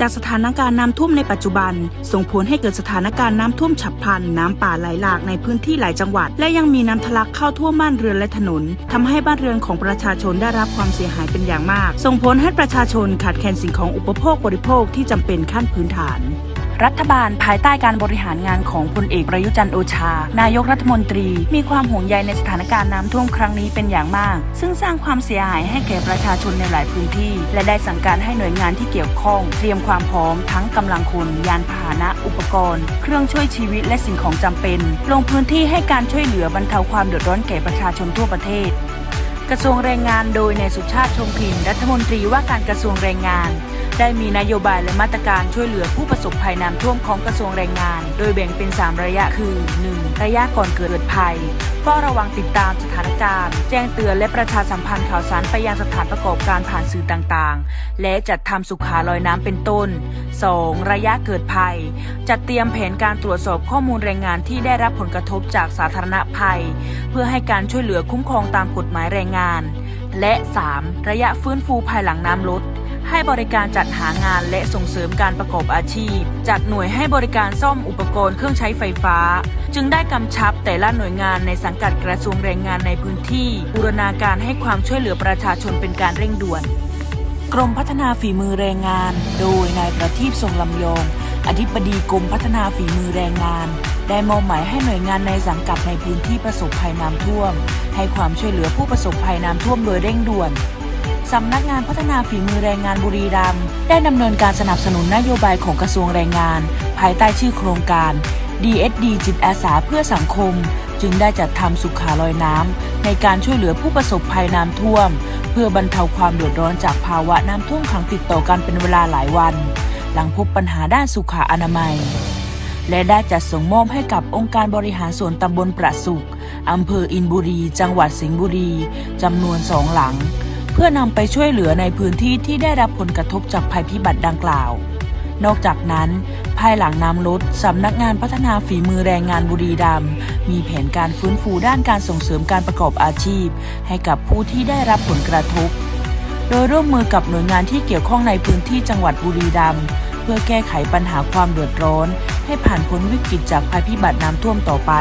จากสถานการณ์น้ำท่วมในปัจจุบัน ส่งผลให้เกิดสถานการณ์น้ำท่วมฉับพลัน น้ำป่าไหลหลากในพื้นที่หลายจังหวัด และยังมีน้ำทะลักเข้าท่วมบ้านเรือนและถนนทำให้บ้านเรือนของประชาชนได้รับความเสียหายเป็นอย่างมาก ส่งผลให้ประชาชนขาดแคลนสิ่งของอุปโภคบริโภคที่จำเป็นขั้นพื้นฐาน รัฐบาลภายใต้การบริหารงานของพลเอกประยุจันทร์โอชา นายกรัฐมนตรี มีความห่วงใยในสถานการณ์น้ำท่วมครั้งนี้เป็นอย่างมาก ซึ่งสร้างความเสียหายให้แก่ประชาชนในหลายพื้นที่ และได้สั่งการให้หน่วยงานที่เกี่ยวข้อง เตรียมความพร้อมทั้งกำลังคน ยานพาหนะ อุปกรณ์ เครื่องช่วยชีวิตและสิ่งของจำเป็น ลงพื้นที่ให้การช่วยเหลือบรรเทาความเดือดร้อนแก่ประชาชนทั่วประเทศ กระทรวงแรงงานโดยนายสุชาติชมกลิ่นรัฐมนตรีว่าการกระทรวงแรงงาน ได้มีนโยบายและมาตรการช่วยเหลือผู้ประสบภัยน้ำท่วมของกระทรวงแรงงาน โดยแบ่งเป็น 3 ระยะคือ 1. ระยะก่อนเกิดภัยเฝ้าระวังติดตามสถานการณ์ แจ้งเตือนและประชาสัมพันธ์ข่าวสารไปยังสถานประกอบการผ่านสื่อต่างๆ และจัดทำสุขาลอยน้ำเป็นต้น 2. ระยะเกิดภัย จัดเตรียมแผนการตรวจสอบข้อมูลแรงงานที่ได้รับผลกระทบจากสาธารณภัย เพื่อให้การช่วยเหลือคุ้มครองตามกฎหมายแรงงานและ 3. ระยะฟื้นฟูภายหลังน้ำลดให้บริการจัดหางานและส่งเสริมการประกอบอาชีพจัดหน่วยให้บริการซ่อมอุปกรณ์เครื่องใช้ไฟฟ้า จึงได้กำชับแต่ละหน่วยงานในสังกัดกระทรวงแรงงานในพื้นที่บูรณาการให้ความช่วยเหลือประชาชนเป็นการเร่งด่วน กรมพัฒนาฝีมือแรงงาน โดยนายประทีปทรงลำยอง อธิบดีกรมพัฒนาฝีมือแรงงาน ได้มอบหมายให้หน่วยงานในสังกัดในพื้นที่ประสบภัยน้ำท่วม ให้ความช่วยเหลือผู้ประสบภัยน้ำท่วมโดยเร่งด่วนสำนักงานพัฒนาฝีมือแรงงานบุรีรัมย์ได้ดำเนินการสนับสนุนนโยบายของกระทรวงแรงงาน ภายใต้ชื่อโครงการ DSD จิตอาสาเพื่อสังคม จึงได้จัดทำสุขาลอยน้ำในการช่วยเหลือผู้ประสบภัยน้ำท่วม เพื่อบรรเทาความเดือดร้อนจากภาวะน้ำท่วมขังติดต่อกันเป็นเวลาหลายวัน หลังพบปัญหาด้านสุขอนามัย และได้จัดส่งมอบให้กับองค์การบริหารส่วนตำบลประสุขอำเภออินบุรี จังหวัดสิงห์บุรีจำนวนสองหลัง เพื่อนำไปช่วยเหลือในพื้นที่ที่ได้รับผลกระทบจากภัยพิบัติดังกล่าว นอกจากนั้น ภายหลังน้ำลดสำนักงานพัฒนาฝีมือแรงงานบุรีรัมย์มีแผนการฟื้นฟูด้านการส่งเสริมการประกอบอาชีพ ให้กับผู้ที่ได้รับผลกระทบ โดยร่วมมือกับหน่วยงานที่เกี่ยวข้องในพื้นที่จังหวัดบุรีรัมย์เพื่อแก้ไขปัญหาความเดือดร้อน ให้ผ่านพ้นวิกฤตจากภัยพิบัติน้ำท่วมต่อไป